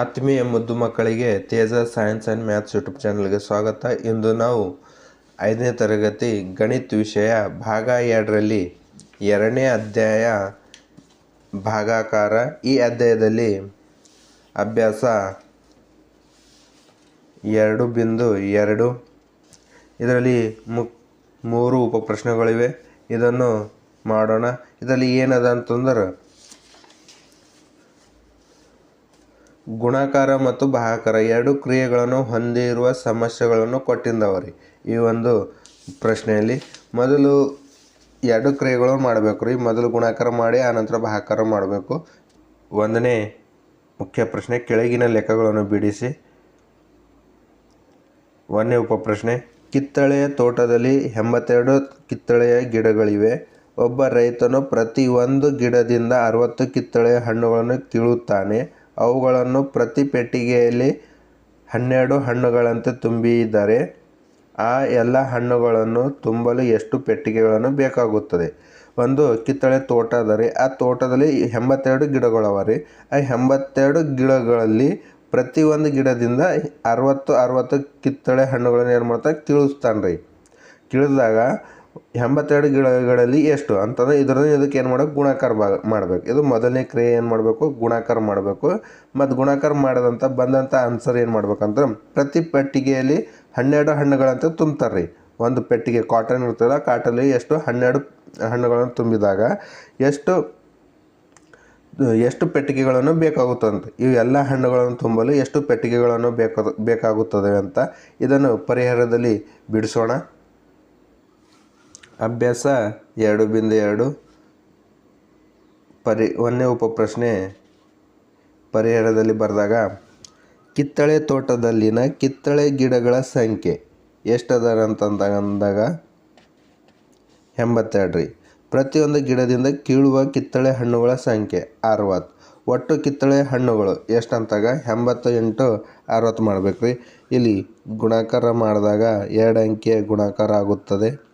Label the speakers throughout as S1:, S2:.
S1: ಆತ್ಮೀಯ ಮುದ್ದು ಮಕ್ಕಳಿಗೆ Teja science and maths YouTube ಚಾನಲ್ಗೆ ಸ್ವಾಗತ. ಇಂದು ನಾವು ಐದನೇ ತರಗತಿ ಗಣಿತ ವಿಷಯ ಭಾಗ ಎರಡರಲ್ಲಿ ಎರಡನೇ ಅಧ್ಯಾಯ ಭಾಗಾಕಾರ. ಈ ಅಧ್ಯಾಯದಲ್ಲಿ ಅಭ್ಯಾಸ ಎರಡು ಬಿಂದು ಎರಡು. ಇದರಲ್ಲಿ ಮುಕ್ ಮೂರು ಉಪಪ್ರಶ್ನೆಗಳಿವೆ ಇದನ್ನು ಮಾಡೋಣ. ಇದರಲ್ಲಿ ಏನದ ಅಂತಂದ್ರೆ ಗುಣಾಕಾರ ಮತ್ತು ಭಾಗಾಕಾರ ಎರಡು ಕ್ರಿಯೆಗಳನ್ನು ಹೊಂದಿರುವ ಸಮಸ್ಯೆಗಳನ್ನು ಕೊಟ್ಟಿದ್ದವರಿ ಈ ಒಂದು ಪ್ರಶ್ನೆಯಲ್ಲಿ ಮೊದಲು ಎರಡು ಕ್ರಿಯೆಗಳು ಮಾಡಬೇಕು ರೀ. ಮೊದಲು ಗುಣಾಕಾರ ಮಾಡಿ, ಆನಂತರ ಭಾಗಾಕಾರ ಮಾಡಬೇಕು. ಒಂದನೇ ಮುಖ್ಯ ಪ್ರಶ್ನೆ, ಕೆಳಗಿನ ಲೆಕ್ಕಗಳನ್ನು ಬಿಡಿಸಿ. ಒಂದನೇ ಉಪಪ್ರಶ್ನೆ ಕಿತ್ತಳೆಯ ತೋಟದಲ್ಲಿ ಎಂಬತ್ತೆರಡು ಕಿತ್ತಳೆಯ ಗಿಡಗಳಿವೆ. ಒಬ್ಬ ರೈತನು ಪ್ರತಿ ಒಂದು ಗಿಡದಿಂದ ಅರವತ್ತು ಕಿತ್ತಳೆಯ ಹಣ್ಣುಗಳನ್ನು ಕೀಳುತ್ತಾನೆ ಅವುಗಳನ್ನು ಪ್ರತಿ ಪೆಟ್ಟಿಗೆಯಲ್ಲಿ ಹನ್ನೆರಡು ಹಣ್ಣುಗಳಂತೆ ತುಂಬಿದರೆ ಆ ಎಲ್ಲ ಹಣ್ಣುಗಳನ್ನು ತುಂಬಲು ಎಷ್ಟು ಪೆಟ್ಟಿಗೆಗಳನ್ನು ಬೇಕಾಗುತ್ತದೆ? ಒಂದು ಕಿತ್ತಳೆ ತೋಟ ಅದರಿ, ಆ ತೋಟದಲ್ಲಿ ಎಂಬತ್ತೆರಡು ಗಿಡಗಳವ ರೀ ಆ ಎಂಬತ್ತೆರಡು ಗಿಡಗಳಲ್ಲಿ ಪ್ರತಿ ಒಂದು ಗಿಡದಿಂದ ಅರವತ್ತು ಅರವತ್ತು ಕಿತ್ತಳೆ ಹಣ್ಣುಗಳನ್ನು ಏನು ಮಾಡ್ತಾರೆ ಕೀಳಿಸ್ತಾನೆ ರೀ ಕೀಳಿದಾಗ ಎಂಬತ್ತೆರಡು ಗಿಡಗಳಲ್ಲಿ ಎಷ್ಟು? ಅಂತಂದರೆ ಇದರಲ್ಲಿ ಇದಕ್ಕೆ ಏನು ಮಾಡಬೇಕು? ಗುಣಾಕಾರ ಭಾಗ ಮಾಡಬೇಕು. ಇದು ಮೊದಲನೇ ಕ್ರಿಯೆ ಏನು ಮಾಡಬೇಕು? ಗುಣಾಕಾರ ಮಾಡಬೇಕು. ಮತ್ತು ಗುಣಾಕಾರ ಮಾಡಿದಂಥ ಬಂದಂಥ ಆನ್ಸರ್ ಏನು ಮಾಡ್ಬೇಕಂದ್ರೆ ಪ್ರತಿ ಪೆಟ್ಟಿಗೆಯಲ್ಲಿ ಹನ್ನೆರಡು ಹಣ್ಣುಗಳಂತ ತುಂಬ್ತಾರೆ ರೀ ಒಂದು ಪೆಟ್ಟಿಗೆ ಕಾಟನ್ ಇರ್ತದೆ ಕಾಟಲ್ಲಿ ಎಷ್ಟು? ಹನ್ನೆರಡು ಹಣ್ಣುಗಳನ್ನು ತುಂಬಿದಾಗ ಎಷ್ಟು ಎಷ್ಟು ಪೆಟ್ಟಿಗೆಗಳನ್ನು ಬೇಕಾಗುತ್ತಂತೆ? ಇವು ಎಲ್ಲ ಹಣ್ಣುಗಳನ್ನು ತುಂಬಲು ಎಷ್ಟು ಪೆಟ್ಟಿಗೆಗಳನ್ನು ಬೇಕಾಗುತ್ತದೆ ಅಂತ ಇದನ್ನು ಪರಿಹಾರದಲ್ಲಿ ಬಿಡಿಸೋಣ. ಅಭ್ಯಾಸ ಎರಡು ಬಿಂದು ಎರಡು. ಪರಿ ಒಂದನೇ ಉಪಪ್ರಶ್ನೆ ಪರಿಹಾರದಲ್ಲಿ ಬರೆದಾಗ, ಕಿತ್ತಳೆ ತೋಟದಲ್ಲಿನ ಕಿತ್ತಳೆ ಗಿಡಗಳ ಸಂಖ್ಯೆ ಎಷ್ಟದಾರ ಅಂತಂದಾಗ ಅಂದಾಗ ಎಂಬತ್ತೆರಡು ರೀ. ಪ್ರತಿಯೊಂದು ಗಿಡದಿಂದ ಕೀಳುವ ಕಿತ್ತಳೆ ಹಣ್ಣುಗಳ ಸಂಖ್ಯೆ ಅರವತ್ತು. ಒಟ್ಟು ಕಿತ್ತಳೆ ಹಣ್ಣುಗಳು ಎಷ್ಟಂತಾಗ? ಎಂಬತ್ತು ಎಂಟು ಅರವತ್ತು ಮಾಡ್ಬೇಕು ಇಲ್ಲಿ ಗುಣಾಕಾರ ಮಾಡಿದಾಗ ಎರಡು ಅಂಕಿಯ ಗುಣಾಕಾರ ಆಗುತ್ತದೆ.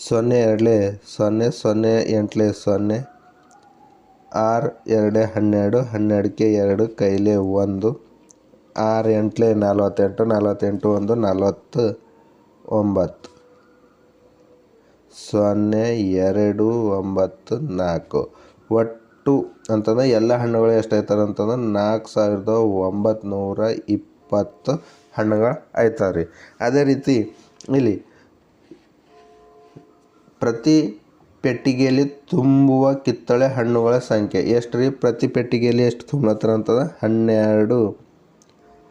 S1: ಸೊನ್ನೆ ಎರಡಲೆ ಸೊನ್ನೆ ಸೊನ್ನೆ ಎಂಟ್ಲೆ ಸೊನ್ನೆ ಆರು ಎರಡೇ ಹನ್ನೆರಡು ಹನ್ನೆರಡಕ್ಕೆ ಎರಡು ಕೈಲೆ ಒಂದು ಆರು ಎಂಟ್ಲೆ ನಲ್ವತ್ತೆಂಟು ನಲ್ವತ್ತೆಂಟು ಒಂದು ನಲ್ವತ್ತು ಒಂಬತ್ತು ಸೊನ್ನೆ ಎರಡು ಒಂಬತ್ತು ನಾಲ್ಕು ಒಟ್ಟು ಅಂತಂದ್ರೆ ಎಲ್ಲ ಹಣ್ಣುಗಳು ಎಷ್ಟಾಯ್ತಾರೆ ಅಂತಂದ್ರೆ ನಾಲ್ಕು ಸಾವಿರದ ಒಂಬತ್ತು ನೂರ ಇಪ್ಪತ್ತು ಹಣ್ಣುಗಳು ಆಯ್ತಾವೆ ರೀ. ಅದೇ ರೀತಿ ಇಲ್ಲಿ ಪ್ರತಿ ಪೆಟ್ಟಿಗೆಯಲ್ಲಿ ತುಂಬುವ ಕಿತ್ತಳೆ ಹಣ್ಣುಗಳ ಸಂಖ್ಯೆ. ಎಷ್ಟು ರೀ? ಪ್ರತಿ ಪೆಟ್ಟಿಗೆಯಲ್ಲಿ ಎಷ್ಟು ತುಂಬ್ಲತ್ತಾರ ಅಂತಂದ್ರೆ ಹನ್ನೆರಡು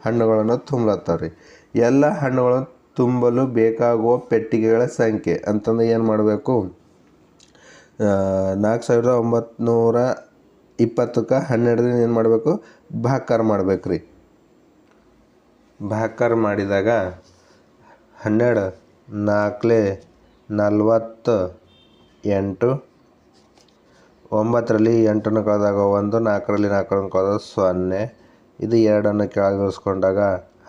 S1: ಹಣ್ಣುಗಳನ್ನು ತುಂಬ್ಲತ್ತಾರ ರೀ. ಎಲ್ಲ ಹಣ್ಣುಗಳನ್ನು ತುಂಬಲು ಬೇಕಾಗುವ ಪೆಟ್ಟಿಗೆಗಳ ಸಂಖ್ಯೆ. ಅಂತಂದ್ರೆ ಏನು ಮಾಡಬೇಕು? ನಾಲ್ಕು ಸಾವಿರದ ಒಂಬತ್ತು ಇಪ್ಪತ್ತಕ್ಕೆ ಹನ್ನೆರಡರಿಂದ ಏನು ಮಾಡಬೇಕು? ಭಾಕಾರ ಮಾಡ್ಬೇಕು ರೀ. ಭಾಕಾರ ಮಾಡಿದಾಗ ಹನ್ನೆರಡು ನಾಲ್ಕಲೆ ನಲ್ವತ್ತು ಎಂಟು ಒಂಬತ್ತರಲ್ಲಿ ಎಂಟನ್ನು ಕಳೆದಾಗ ಒಂದು, ನಾಲ್ಕರಲ್ಲಿ ನಾಲ್ಕನ್ನು ಕಳೆದಾಗ ಸೊನ್ನೆ. ಇದು ಎರಡನ್ನು ಕೆಳಗಿಳಿಸ್ಕೊಂಡಾಗ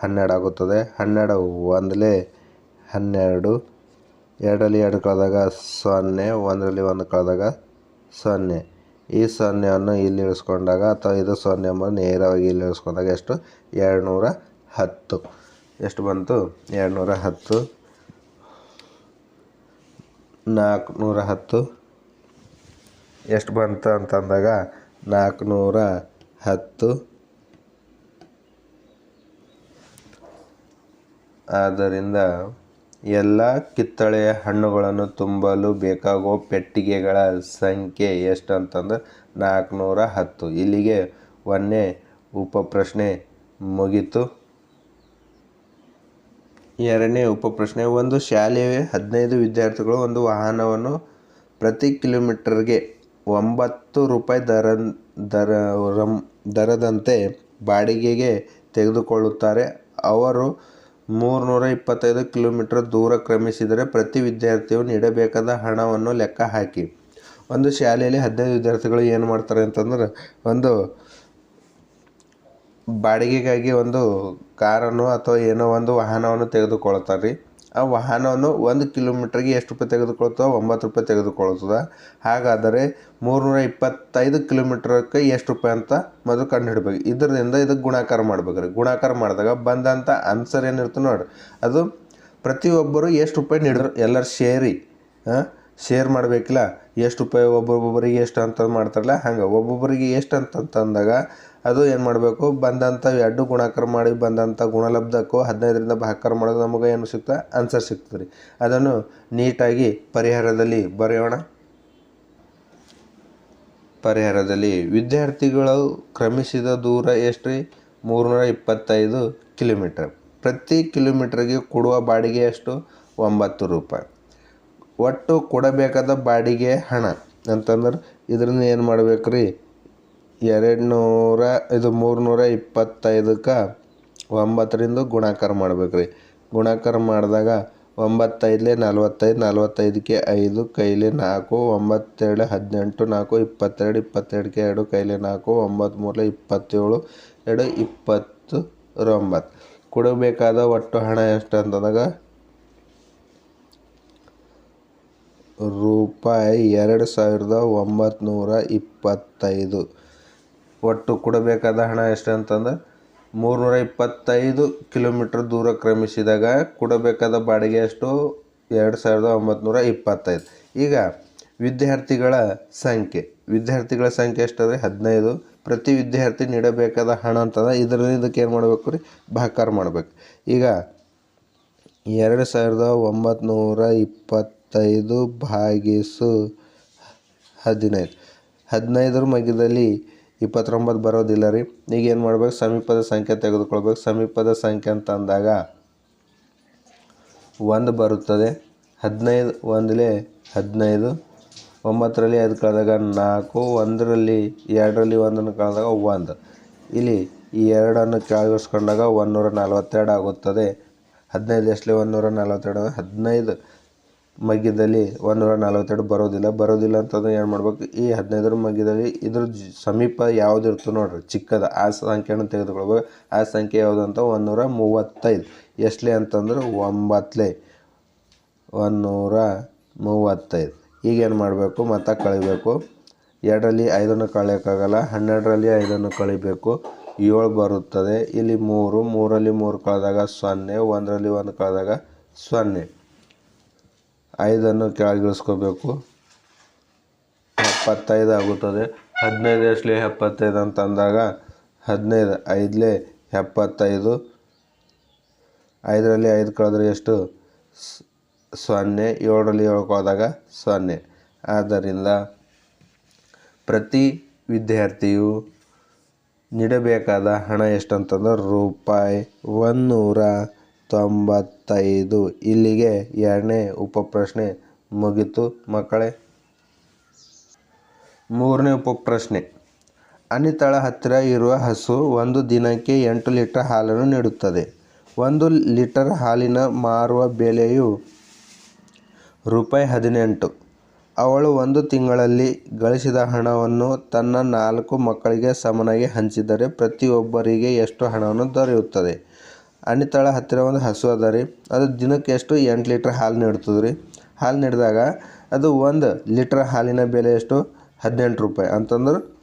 S1: ಹನ್ನೆರಡು ಆಗುತ್ತದೆ. ಹನ್ನೆರಡು ಒಂದಲೇ ಹನ್ನೆರಡು, ಎರಡರಲ್ಲಿ ಎರಡು ಕಳೆದಾಗ ಸೊನ್ನೆ, ಒಂದರಲ್ಲಿ ಒಂದು ಕಳೆದಾಗ ಸೊನ್ನೆ. ಈ ಸೊನ್ನೆಯನ್ನು ಇಲ್ಲಿ ಇಳಿಸ್ಕೊಂಡಾಗ ಅಥವಾ ಇದು ಸೊನ್ನೆ ಎಂಬುದು ನೇರವಾಗಿ ಇಲ್ಲಿ ಇಳಿಸ್ಕೊಂಡಾಗ ಎಷ್ಟು? ಎರಡು ನೂರ ಹತ್ತು. ಎಷ್ಟು ಬಂತು? ಎರಡು ನೂರ ಹತ್ತು. ನಾಲ್ಕುನೂರ ಹತ್ತು ಎಷ್ಟು ಬಂತು ಅಂತಂದಾಗ ನಾಲ್ಕುನೂರ ಹತ್ತು ಆದ್ದರಿಂದ ಎಲ್ಲ ಕಿತ್ತಳೆಯ ಹಣ್ಣುಗಳನ್ನು ತುಂಬಲು ಬೇಕಾಗುವ ಪೆಟ್ಟಿಗೆಗಳ ಸಂಖ್ಯೆ ಎಷ್ಟು ಅಂತಂದ್ರೆ ನಾಲ್ಕುನೂರ ಹತ್ತು ಇಲ್ಲಿಗೆ ಒಂದನೇ ಉಪಪ್ರಶ್ನೆ ಮುಗೀತು. ಎರಡನೇ ಉಪಪ್ರಶ್ನೆ, ಒಂದು ಶಾಲೆಯ ಹದಿನೈದು ವಿದ್ಯಾರ್ಥಿಗಳು ಒಂದು ವಾಹನವನ್ನು ಪ್ರತಿ ಕಿಲೋಮೀಟರ್ಗೆ ಒಂಬತ್ತು ರೂಪಾಯಿ ದರ ದರ ದರದಂತೆ ಬಾಡಿಗೆಗೆ ತೆಗೆದುಕೊಳ್ಳುತ್ತಾರೆ. ಅವರು ಮೂರುನೂರ ಇಪ್ಪತ್ತೈದು ಕಿಲೋಮೀಟರ್ ದೂರ ಕ್ರಮಿಸಿದರೆ ಪ್ರತಿ ವಿದ್ಯಾರ್ಥಿಯು ನೀಡಬೇಕಾದ ಹಣವನ್ನು ಲೆಕ್ಕ ಹಾಕಿ. ಒಂದು ಶಾಲೆಯಲ್ಲಿ ಹದಿನೈದು ವಿದ್ಯಾರ್ಥಿಗಳು ಏನು ಮಾಡ್ತಾರೆ ಅಂತಂದ್ರೆ, ಒಂದು ಬಾಡಿಗೆಗಾಗಿ ಒಂದು ಕಾರನ್ನು ಅಥವಾ ಏನೋ ಒಂದು ವಾಹನವನ್ನು ತೆಗೆದುಕೊಳ್ತಾರೆ ರೀ ಆ ವಾಹನವನ್ನು ಒಂದು ಕಿಲೋಮೀಟ್ರಿಗೆ ಎಷ್ಟು ರೂಪಾಯಿ ತೆಗೆದುಕೊಳ್ತದೆ ಒಂಬತ್ತು ರೂಪಾಯಿ ತೆಗೆದುಕೊಳ್ತದೆ ಹಾಗಾದರೆ ಮೂರುನೂರ ಇಪ್ಪತ್ತೈದು ಕಿಲೋಮೀಟ್ರಕ್ಕೆ ಎಷ್ಟು ರೂಪಾಯಿ ಅಂತ ಮೊದಲು ಕಂಡು ಹಿಡ್ಬೇಕು ಇದರಿಂದ ಇದಕ್ಕೆ ಗುಣಾಕಾರ ಮಾಡ್ಬೇಕು ರೀ ಗುಣಾಕಾರ ಮಾಡಿದಾಗ ಬಂದಂಥ ಆನ್ಸರ್ ಏನಿರ್ತದೆ ನೋಡಿರಿ. ಅದು ಪ್ರತಿಯೊಬ್ಬರು ಎಷ್ಟು ರೂಪಾಯಿ ನೀಡಿದ್ರು ಎಲ್ಲರೂ ಸೇರಿ, ಹಾಂ? ಶೇರ್ ಮಾಡಬೇಕಿಲ್ಲ? ಎಷ್ಟು ರೂಪಾಯಿ ಒಬ್ಬೊಬ್ಬರಿಗೆ ಎಷ್ಟು ಅಂತ ಮಾಡ್ತಾರಲ್ಲ, ಹಂಗೆ ಒಬ್ಬೊಬ್ಬರಿಗೆ ಎಷ್ಟು ಅಂತಂತಂದಾಗ ಅದು ಏನು ಮಾಡಬೇಕು? ಬಂದಂಥ ಎರಡು ಗುಣಾಕಾರ ಮಾಡಿ ಬಂದಂಥ ಗುಣಲಬ್ಧಕ್ಕೂ ಹದಿನೈದರಿಂದ ಭಾಕಾರ ಮಾಡೋದು ನಮಗೆ ಏನು ಸಿಗ್ತದೆ ಆನ್ಸರ್ ಸಿಗ್ತದೆ ರೀ. ಅದನ್ನು ನೀಟಾಗಿ ಪರಿಹಾರದಲ್ಲಿ ಬರೆಯೋಣ. ಪರಿಹಾರದಲ್ಲಿ, ವಿದ್ಯಾರ್ಥಿಗಳು ಕ್ರಮಿಸಿದ ದೂರ ಎಷ್ಟು ರೀ? ಮೂರುನೂರ ಇಪ್ಪತ್ತೈದು ಕಿಲೋಮೀಟರ್. ಪ್ರತಿ ಕಿಲೋಮೀಟ್ರಿಗೆ ಕೊಡುವ ಬಾಡಿಗೆ ಎಷ್ಟು? ಒಂಬತ್ತು ರೂಪಾಯಿ. ಒಟ್ಟು ಕೊಡಬೇಕಾದ ಬಾಡಿಗೆ ಹಣ. ಅಂತಂದ್ರೆ ಇದರಿಂದ ಏನು ಮಾಡ್ಬೇಕು ರೀ ಎರಡು ನೂರ ಇದು ಮೂರುನೂರ ಇಪ್ಪತ್ತೈದಕ್ಕೆ ಒಂಬತ್ತರಿಂದ ಗುಣಾಕಾರ ಮಾಡ್ಬೇಕು ರೀ ಗುಣಾಕಾರ ಮಾಡಿದಾಗ ಒಂಬತ್ತೈದಲೇ ನಲ್ವತ್ತೈದು, ನಲ್ವತ್ತೈದಕ್ಕೆ ಐದು, ಕೈಲಿ ನಾಲ್ಕು, ಒಂಬತ್ತೆರಡು, ಹದಿನೆಂಟು, ನಾಲ್ಕು, ಇಪ್ಪತ್ತೆರಡು ಇಪ್ಪತ್ತೆರಡಕ್ಕೆ ಎರಡು, ಕೈಲಿ ನಾಲ್ಕು ಒಂಬತ್ತು ಇಪ್ಪತ್ತೇಳು, ಎರಡು, ಇಪ್ಪತ್ತು ಒಂಬತ್ತು. ಕೊಡಬೇಕಾದ ಒಟ್ಟು ಹಣ ಎಷ್ಟು ಅಂತಂದಾಗ ರೂಪಾಯಿ ಎರಡು ಸಾವಿರದ ಒಂಬತ್ನೂರ ಇಪ್ಪತ್ತೈದು. ಒಟ್ಟು ಕೊಡಬೇಕಾದ ಹಣ ಎಷ್ಟು ಅಂತಂದ್ರೆ ಮೂರುನೂರ ಇಪ್ಪತ್ತೈದು ಕಿಲೋಮೀಟ್ರ್ ದೂರ ಕ್ರಮಿಸಿದಾಗ ಕೊಡಬೇಕಾದ ಬಾಡಿಗೆ ಎಷ್ಟು? ಎರಡು ಸಾವಿರದ ಒಂಬತ್ನೂರ ಇಪ್ಪತ್ತೈದು. ಈಗ ವಿದ್ಯಾರ್ಥಿಗಳ ಸಂಖ್ಯೆ. ವಿದ್ಯಾರ್ಥಿಗಳ ಸಂಖ್ಯೆ ಎಷ್ಟಂದರೆ? ಹದಿನೈದು. ಪ್ರತಿ ವಿದ್ಯಾರ್ಥಿ ನೀಡಬೇಕಾದ ಹಣ ಅಂತಂದ್ರೆ ಇದರಲ್ಲಿ ಇದಕ್ಕೆ ಏನು ಮಾಡಬೇಕು ರೀ? ಭಾಕಾರ ಮಾಡಬೇಕು. ಈಗ ಎರಡು ಸಾವಿರದ ಒಂಬತ್ನೂರ ಇಪ್ಪತ್ತೈದು ಭಾಗಿಸು ಹದಿನೈದು. ಹದಿನೈದರ ಮಧ್ಯದಲ್ಲಿ ಇಪ್ಪತ್ತೊಂಬತ್ತು ಬರೋದಿಲ್ಲ ರೀ. ಈಗ ಏನು ಮಾಡ್ಬೇಕು? ಸಮೀಪದ ಸಂಖ್ಯೆ ತೆಗೆದುಕೊಳ್ಬೇಕು. ಸಮೀಪದ ಸಂಖ್ಯೆ ಅಂತ ಅಂದಾಗ ಒಂದು ಬರುತ್ತದೆ. ಹದಿನೈದು ಒಂದಲೇ ಹದಿನೈದು. ಒಂಬತ್ತರಲ್ಲಿ ಐದು ಕಳೆದಾಗ ನಾಲ್ಕು. ಒಂದರಲ್ಲಿ ಎರಡರಲ್ಲಿ ಒಂದನ್ನು ಕಳೆದಾಗ ಒಂದು. ಇಲ್ಲಿ ಈ ಎರಡನ್ನು ಕೆಳಗಿಸ್ಕೊಂಡಾಗ ಒಂದುನೂರ ನಲವತ್ತೆರಡು ಆಗುತ್ತದೆ. ಹದಿನೈದು ಎಷ್ಟಲೇ ಒಂದುನೂರ ನಲವತ್ತೆರಡು? ಹದಿನೈದು. ಮಧ್ಯದಲ್ಲಿ ಒಂದುನೂರ ನಲವತ್ತೆರಡು ಬರೋದಿಲ್ಲ. ಬರೋದಿಲ್ಲ ಅಂತಂದ್ರೆ ಏನು ಮಾಡ್ಬೇಕು? ಈ ಹದಿನೈದರ ಮಗ್ಗಿದಲ್ಲಿ ಇದ್ರ ಸಮೀಪ ಯಾವ್ದು ಇರ್ತದೆ ನೋಡ್ರಿ, ಚಿಕ್ಕದ. ಆ ಸಂಖ್ಯೆಯನ್ನು ತೆಗೆದುಕೊಳ್ಬೇಕು. ಆ ಸಂಖ್ಯೆ ಯಾವುದು ಅಂತ? ಒಂದುನೂರ ಮೂವತ್ತೈದು. ಎಷ್ಟಲೇ ಅಂತಂದ್ರೆ ಒಂಬತ್ತಲೇ. ಒಂದುನೂರ ಮೂವತ್ತೈದು. ಈಗ ಏನು ಮಾಡಬೇಕು? ಮತ್ತು ಕಳಿಬೇಕು. ಎರಡರಲ್ಲಿ ಐದನ್ನು ಕಳೆಯೋಕ್ಕಾಗಲ್ಲ. ಹನ್ನೆರಡರಲ್ಲಿ ಐದನ್ನು ಕಳಿಬೇಕು. ಏಳು ಬರುತ್ತದೆ. ಇಲ್ಲಿ ಮೂರು, ಮೂರಲ್ಲಿ ಮೂರು ಕಳೆದಾಗ ಸೊನ್ನೆ, ಒಂದರಲ್ಲಿ ಒಂದು ಕಳೆದಾಗ ಸೊನ್ನೆ. ಐದನ್ನು ಕೆಳಗಿಳಿಸ್ಕೋಬೇಕು. ಎಪ್ಪತ್ತೈದು ಆಗುತ್ತದೆ. ಹದಿನೈದು ಎಷ್ಟಲೇ ಎಪ್ಪತ್ತೈದು ಅಂತ ಅಂದಾಗ ಹದಿನೈದು, ಐದಲೇ ಎಪ್ಪತ್ತೈದು. ಐದರಲ್ಲಿ ಐದು ಕಳೆದ್ರೆ ಎಷ್ಟು? ಸೊನ್ನೆ. ಏಳರಲ್ಲಿ ಏಳು ಕಳೆದಾಗ ಸೊನ್ನೆ. ಆದ್ದರಿಂದ ಪ್ರತಿ ವಿದ್ಯಾರ್ಥಿಯು ನೀಡಬೇಕಾದ ಹಣ ಎಷ್ಟಂತಂದ್ರೆ ರೂಪಾಯಿ ಒಂದುನೂರ ತೊಂಬತ್ತೈದು ಇಲ್ಲಿಗೆ ಎರಡನೇ ಉಪಪ್ರಶ್ನೆ ಮುಗಿತು ಮಕ್ಕಳೇ. ಮೂರನೇ ಉಪಪ್ರಶ್ನೆ. ಅನಿತಳ ಹತ್ತಿರ ಇರುವ ಹಸು ಒಂದು ದಿನಕ್ಕೆ ಎಂಟು ಲೀಟರ್ ಹಾಲನ್ನು ನೀಡುತ್ತದೆ. ಒಂದು ಲೀಟರ್ ಹಾಲಿನ ಮಾರುವ ಬೆಲೆಯು ರೂಪಾಯಿ ಹದಿನೆಂಟು. ಅವಳು ಒಂದು ತಿಂಗಳಲ್ಲಿ ಗಳಿಸಿದ ಹಣವನ್ನು ತನ್ನ ನಾಲ್ಕು ಮಕ್ಕಳಿಗೆ ಸಮನಾಗಿ ಹಂಚಿದರೆ ಪ್ರತಿಯೊಬ್ಬರಿಗೆ ಎಷ್ಟು ಹಣವನ್ನು ದೊರೆಯುತ್ತದೆ? ಅನಿತಳ ಹತ್ತಿರ ಒಂದು ಹಸು ಅದ ರೀ. ಅದು ದಿನಕ್ಕೆ ಎಷ್ಟು ಎಂಟು ಲೀಟ್ರ್ ಹಾಲು ನೀಡ್ತದೆ ರೀ. ಹಾಲು ನೀಡಿದಾಗ ಅದು ಒಂದು ಲೀಟ್ರ್ ಹಾಲಿನ ಬೆಲೆ ಎಷ್ಟು? ಹದಿನೆಂಟು ರೂಪಾಯಿ. ಅಂತಂದ್ರೆ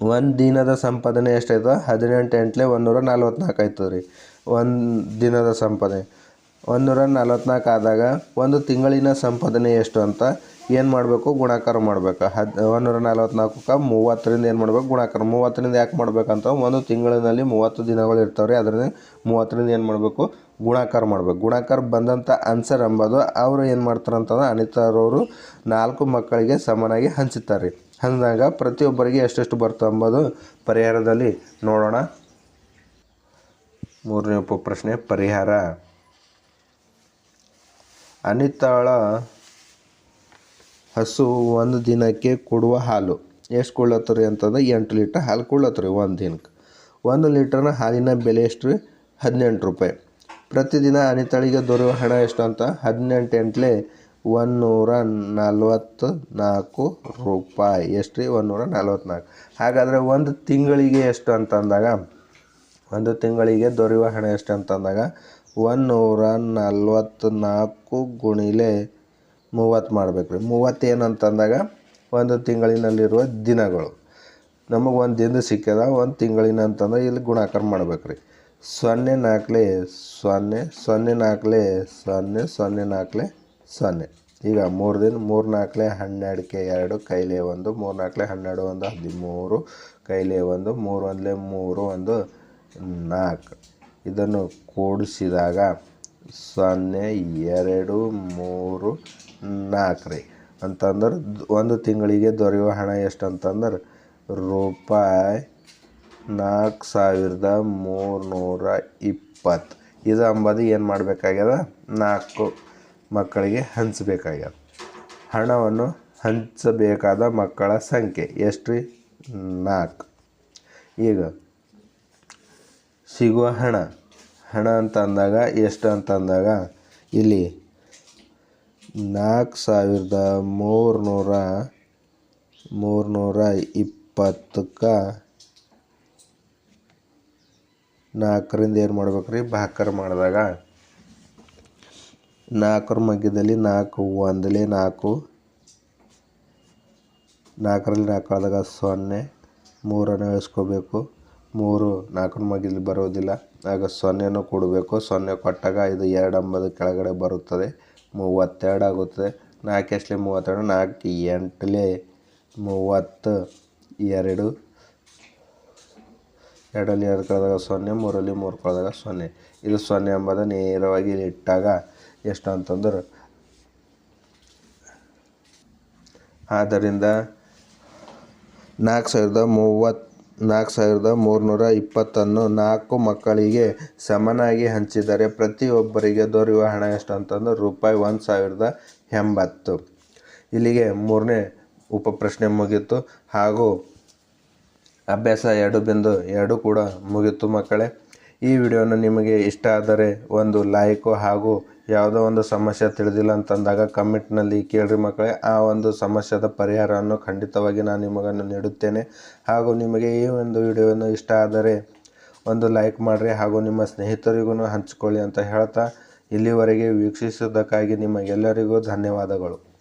S1: ಒಂದು ದಿನದ ಸಂಪಾದನೆ ಎಷ್ಟಾಯ್ತದ? ಹದಿನೆಂಟು ಎಂಟ್ಲೆ ಒಂದೂರ ನಲ್ವತ್ನಾಲ್ಕು ಆಯ್ತದೆ ರೀ. ಒಂದು ದಿನದ ಸಂಪಾದನೆ. ಒಂದುನೂರ ನಲ್ವತ್ನಾಲ್ಕು ಆದಾಗ ಒಂದು ತಿಂಗಳಿನ ಸಂಪಾದನೆ ಎಷ್ಟು ಅಂತ ಏನು ಮಾಡಬೇಕು? ಗುಣಾಕಾರ ಮಾಡಬೇಕು. ಹದ್ ಒಂದುನೂರ ನಲ್ವತ್ನಾಲ್ಕಕ್ಕೆ ಮೂವತ್ತರಿಂದ ಏನು ಮಾಡ್ಬೇಕು? ಗುಣಾಕಾರ. ಮೂವತ್ತರಿಂದ ಯಾಕೆ ಮಾಡ್ಬೇಕಂತ ಒಂದು ತಿಂಗಳಿನಲ್ಲಿ ಮೂವತ್ತು ದಿನಗಳು ಇರ್ತಾವೆ ರೀ ಅದರಿಂದ ಮೂವತ್ತರಿಂದ ಏನು ಮಾಡಬೇಕು? ಗುಣಾಕಾರ ಮಾಡ್ಬೇಕು. ಗುಣಾಕಾರ ಬಂದಂಥ ಆನ್ಸರ್ ಎಂಬುದು ಅವರು ಏನು ಮಾಡ್ತಾರೆ ಅಂತಂದ್ರೆ ಅನಿತಾರವರು ನಾಲ್ಕು ಮಕ್ಕಳಿಗೆ ಸಮನಾಗಿ ಹಂಚುತ್ತಾರೆ ಹಂಚಿದಾಗ ಪ್ರತಿಯೊಬ್ಬರಿಗೆ ಎಷ್ಟೆಷ್ಟು ಬರ್ತದೆ ಎಂಬುದು ಪರಿಹಾರದಲ್ಲಿ ನೋಡೋಣ. ಮೂರನೇ ಉಪ ಪ್ರಶ್ನೆ ಪರಿಹಾರ. ಅನಿತಾಳ ಹಸು ಒಂದು ದಿನಕ್ಕೆ ಕೊಡುವ ಹಾಲು. ಎಷ್ಟು ಕೊಡ್ಲತ್ತರಿ ಅಂತಂದ್ರೆ ಎಂಟು ಲೀಟ್ರ್ ಹಾಲು ಕೊಡ್ಲತ್ತರಿ ಒಂದು ದಿನಕ್ಕೆ ಒಂದು ಲೀಟ್ರ್ನ ಹಾಲಿನ ಬೆಲೆ ಎಷ್ಟು ರೀ ಹದಿನೆಂಟು ರೂಪಾಯಿ. ಪ್ರತಿದಿನ ಅನಿತಾಳಿಗೆ ದೊರೆಯುವ ಹಣ ಎಷ್ಟು ಅಂತ ಹದಿನೆಂಟು ಎಂಟ್ಲೆ ಒಂದುನೂರ ನಲ್ವತ್ತು ನಾಲ್ಕು ರೂಪಾಯಿ. ಎಷ್ಟು ರೀ ಒಂದುನೂರ ನಲ್ವತ್ನಾಲ್ಕು. ಹಾಗಾದರೆ ಒಂದು ತಿಂಗಳಿಗೆ ಎಷ್ಟು ಅಂತಂದಾಗ, ಒಂದು ತಿಂಗಳಿಗೆ ದೊರೆಯುವ ಹಣ ಎಷ್ಟು ಅಂತಂದಾಗ ಒಂದುನೂರ ನಲ್ವತ್ತ್ನಾಲ್ಕು ಗುಣಿಲೆ ಮೂವತ್ತು ಮಾಡ್ಬೇಕು ರೀ. ಮೂವತ್ತು ಏನಂತಂದಾಗ ಒಂದು ತಿಂಗಳಿನಲ್ಲಿರುವ ದಿನಗಳು. ನಮಗೆ ಒಂದು ದಿನ ಸಿಕ್ಕ್ಯದ, ಒಂದು ತಿಂಗಳಿನ ಅಂತಂದ್ರೆ ಇಲ್ಲಿ ಗುಣಾಕಾರ ಮಾಡ್ಬೇಕು ರೀ. ಸೊನ್ನೆ ನಾಲ್ಕಲೆ ಸೊನ್ನೆ ಸೊನ್ನೆ ನಾಲ್ಕಲೆ ಸೊನ್ನೆ ಸೊನ್ನೆ ನಾಲ್ಕಲೆ ಸೊನ್ನೆ. ಈಗ ಮೂರು ದಿನ, ಮೂರು ನಾಲ್ಕಲೆ ಹನ್ನೆರಡಕ್ಕೆ ಎರಡು, ಕೈಲೆ ಒಂದು, ಮೂರು ನಾಲ್ಕಲೆ ಹನ್ನೆರಡು ಒಂದು, ಹದಿಮೂರು, ಕೈಲೆ ಒಂದು, ಮೂರು ಒಂದಲೆ ಮೂರು ಒಂದು ನಾಲ್ಕು ಇದನ್ನು ಕೂಡಿಸಿದಾಗ ಸೊನ್ನೆ, ಎರಡು, ಮೂರು ನಾಲ್ಕು ಅಂತಂದ್ರೆ ಒಂದು ತಿಂಗಳಿಗೆ ದೊರೆಯುವ ಹಣ ಎಷ್ಟು ಅಂತಂದ್ರೆ ರೂಪಾಯಿ ನಾಲ್ಕು ಸಾವಿರದ ಮೂರುನೂರ ಇಪ್ಪತ್ತು. ಇದು ಅಂಬದು ಏನು ಮಾಡಬೇಕಾಗ್ಯದ? ನಾಲ್ಕು ಮಕ್ಕಳಿಗೆ ಹಂಚಬೇಕಾಗ್ಯದ. ಹಣವನ್ನು ಹಂಚಬೇಕಾದ ಮಕ್ಕಳ ಸಂಖ್ಯೆ ಎಷ್ಟು ರೀ ನಾಲ್ಕು ಈಗ ಸಿಗುವ ಹಣ. ಹಣ ಅಂತಂದಾಗ ಎಷ್ಟು ಅಂತಂದಾಗ ಇಲ್ಲಿ ನಾಲ್ಕು ಸಾವಿರದ ಮೂರುನೂರ ಮೂರುನೂರ ಇಪ್ಪತ್ತಕ್ಕೆ ನಾಲ್ಕರಿಂದ ಏನು ಮಾಡ್ಬೇಕು ರೀ ಭಾಕರ್ ಮಾಡಿದಾಗ. ನಾಲ್ಕರ ಮಧ್ಯದಲ್ಲಿ ನಾಲ್ಕು, ಒಂದಲೇ ನಾಲ್ಕು. ನಾಲ್ಕರಲ್ಲಿ ನಾಲ್ಕು ಆದಾಗ ಸೊನ್ನೆ. ಮೂರನ್ನು ಇಳಿಸ್ಕೋಬೇಕು ಮೂರು ನಾಲ್ಕರ ಮಗ್ಗಿದಲ್ಲಿ ಬರೋದಿಲ್ಲ. ಆಗ ಸೊನ್ನೆನೂ ಕೊಡಬೇಕು. ಸೊನ್ನೆ ಕೊಟ್ಟಾಗ ಇದು ಎರಡು ಅಂಬದ ಕೆಳಗಡೆ ಬರುತ್ತದೆ. ಮೂವತ್ತೆರಡು ಆಗುತ್ತದೆ. ನಾಲ್ಕು ಎಷ್ಟಲೆ ಮೂವತ್ತೆರಡು? ನಾಲ್ಕು ಎಂಟಲೆ ಮೂವತ್ತು. ಎರಡು. ಎರಡಲ್ಲಿ ಎರಡು ಕಳೆದಾಗ ಸೊನ್ನೆ ಮೂರಲ್ಲಿ ಮೂರು ಕಳೆದಾಗ ಸೊನ್ನೆ. ಇದು ಸೊನ್ನೆ ಎಂಬುದು ನೇರವಾಗಿ ಇಟ್ಟಾಗ ಎಷ್ಟು ಅಂತಂದ್ರೆ, ಆದ್ದರಿಂದ ನಾಲ್ಕು ಸಾವಿರದ ಮೂವತ್ತು ನಾಲ್ಕು ಸಾವಿರದ ಮೂರುನೂರ ಇಪ್ಪತ್ತನ್ನು ನಾಲ್ಕು ಮಕ್ಕಳಿಗೆ ಸಮನಾಗಿ ಹಂಚಿದರೆ ಪ್ರತಿಯೊಬ್ಬರಿಗೆ ದೊರೆಯುವ ಹಣ ಎಷ್ಟು ಅಂತಂದ್ರೆ ರೂಪಾಯಿ ಒಂದು ಸಾವಿರದ ಎಂಬತ್ತು. ಇಲ್ಲಿಗೆ ಮೂರನೇ ಉಪಪ್ರಶ್ನೆ ಮುಗೀತು ಹಾಗೂ ಅಭ್ಯಾಸ ಎರಡು ಬಿಂದು ಎರಡು ಕೂಡ ಮುಗೀತು ಮಕ್ಕಳೇ. ಈ ವಿಡಿಯೋನ ನಿಮಗೆ ಇಷ್ಟ ಆದರೆ ಒಂದು ಲೈಕು ಹಾಗೂ ಯಾವುದೋ ಒಂದು ಸಮಸ್ಯೆ ತಿಳಿದಿಲ್ಲ ಅಂತಂದಾಗ ಕಮೆಂಟ್ನಲ್ಲಿ ಕೇಳಿರಿ ಮಕ್ಕಳೇ, ಆ ಒಂದು ಸಮಸ್ಯೆದ ಪರಿಹಾರವನ್ನು ಖಂಡಿತವಾಗಿ ನಾನು ನಿಮಗನ್ನು ನೀಡುತ್ತೇನೆ. ಹಾಗೂ ನಿಮಗೆ ಈ ಒಂದು ವಿಡಿಯೋವನ್ನು ಇಷ್ಟ ಆದರೆ ಒಂದು ಲೈಕ್ ಮಾಡಿರಿ ಹಾಗೂ ನಿಮ್ಮ ಸ್ನೇಹಿತರಿಗೂ ಹಂಚಿಕೊಳ್ಳಿ ಅಂತ ಹೇಳ್ತಾ ಇಲ್ಲಿವರೆಗೆ ವೀಕ್ಷಿಸಿದ್ದಕ್ಕಾಗಿ ನಿಮಗೆಲ್ಲರಿಗೂ ಧನ್ಯವಾದಗಳು.